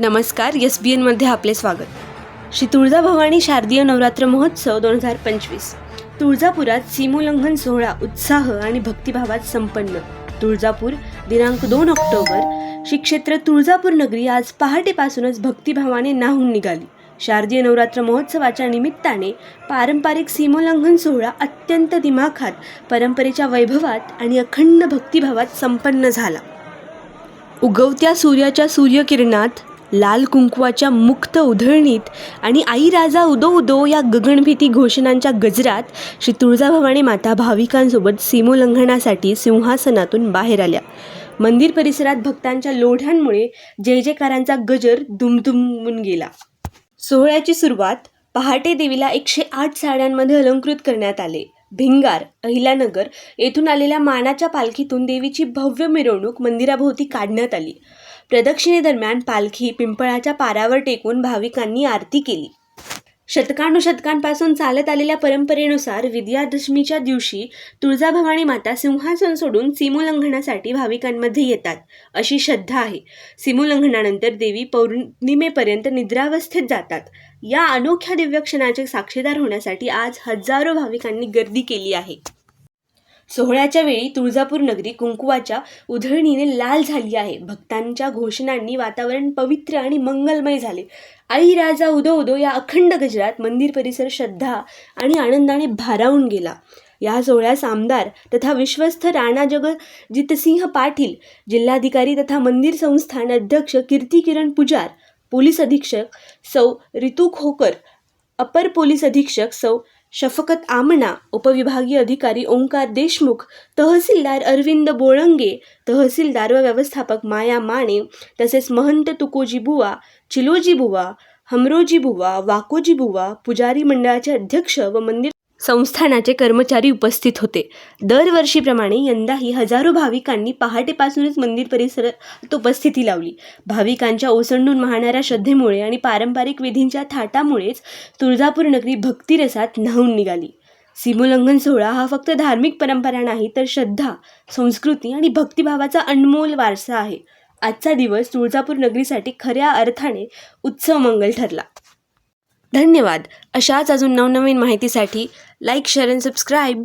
नमस्कार एस बी एनमध्ये आपले स्वागत. श्री तुळजाभवानी शारदीय नवरात्र महोत्सव दोन हजार पंचवीस. तुळजापुरात सीमोल्लंघन सोहळा उत्साह आणि भक्तिभावात संपन्न. तुळजापूर दिनांक दोन ऑक्टोबर. श्री क्षेत्र तुळजापूर नगरी आज पहाटेपासूनच भक्तिभावाने नाहून निघाली. शारदीय नवरात्र महोत्सवाच्या निमित्ताने पारंपरिक सीमोल्लंघन सोहळा अत्यंत दिमाखात परंपरेच्या वैभवात आणि अखंड भक्तिभावात संपन्न झाला. उगवत्या सूर्याच्या सूर्यकिरणात लाल कुंकवाच्या मुक्त उधळणीत आणि आई राजा उदो उदो या गगनभीती घोषणांच्या गजरात श्री तुळजाभवानी माता भाविकांसोबत सीमोल्लंघनासाठी सिंहासनातून बाहेर आल्या. मंदिर परिसरात भक्तांच्या लोढ्यांमुळे जय जयकारांचा गजर दुमदुमून गेला. सोहळ्याची सुरुवात पहाटे देवीला एकशे आठ साड्यांमध्ये अलंकृत करण्यात आले. भिंगार अहिल्यानगर येथून आलेल्या मानाच्या पालखीतून देवीची भव्य मिरवणूक मंदिराभोवती काढण्यात आली. प्रदक्षिणेदरम्यान पालखी पिंपळाच्या पारावर टेकून भाविकांनी आरती केली. शतकानुशतकांपासून चालत आलेल्या परंपरेनुसार विजयादशमीच्या दिवशी तुळजाभवानी माता सिंहासन सोडून सीमोल्लंघनासाठी भाविकांमध्ये येतात अशी श्रद्धा आहे. सीमोल्लंघनानंतर देवी पौर्णिमेपर्यंत निद्रावस्थेत जातात. या अनोख्या दिव्यक्षणाचे साक्षीदार होण्यासाठी आज हजारो भाविकांनी गर्दी केली आहे. सोहळ्याच्या वेळी तुळजापूर नगरी कुंकुवाच्या उधळणीने लाल झाली आहे. भक्तांच्या घोषणांनी वातावरण पवित्र आणि मंगलमय झाले. आई राजा उदो उदो या अखंड गजरात मंदिर परिसर श्रद्धा आणि आनंदाने भारावून गेला. या सोहळ्यास आमदार तथा विश्वस्त राणा जगजितसिंह पाटील जिल्हाधिकारी तथा मंदिर संस्थान अध्यक्ष कीर्ती किरण पुजार पोलीस अधीक्षक सौ रितू खोकर अपर पोलीस अधीक्षक सौ शफकत आमणा उपविभागीय अधिकारी ओंकार देशमुख तहसीलदार अरविंद बोळंगे तहसीलदार व व्यवस्थापक माया माने तसेच महंत तुकोजी बुवा चिलोजी बुवा हमरोजी बुवा वाकोजी बुवा पुजारी मंडळाचे अध्यक्ष व मंदिर संस्थानाचे कर्मचारी उपस्थित होते. दरवर्षीप्रमाणे यंदाही हजारो भाविकांनी पहाटेपासूनच मंदिर परिसरात उपस्थिती लावली. भाविकांच्या ओसंडून वाहणाऱ्या श्रद्धेमुळे आणि पारंपरिक विधींच्या थाटामुळेच तुळजापूर नगरी भक्तिरसात न्हावून निघाली. सीमोल्लंघन सोहळा हा फक्त धार्मिक परंपरा नाही तर श्रद्धा संस्कृती आणि भक्तिभावाचा अनमोल वारसा आहे. आजचा दिवस तुळजापूर नगरीसाठी खऱ्या अर्थाने उत्सव मंगल ठरला. धन्यवाद. अशाच अजून नवनवीन माहितीसाठी लाईक शेअर अँड सबस्क्राईब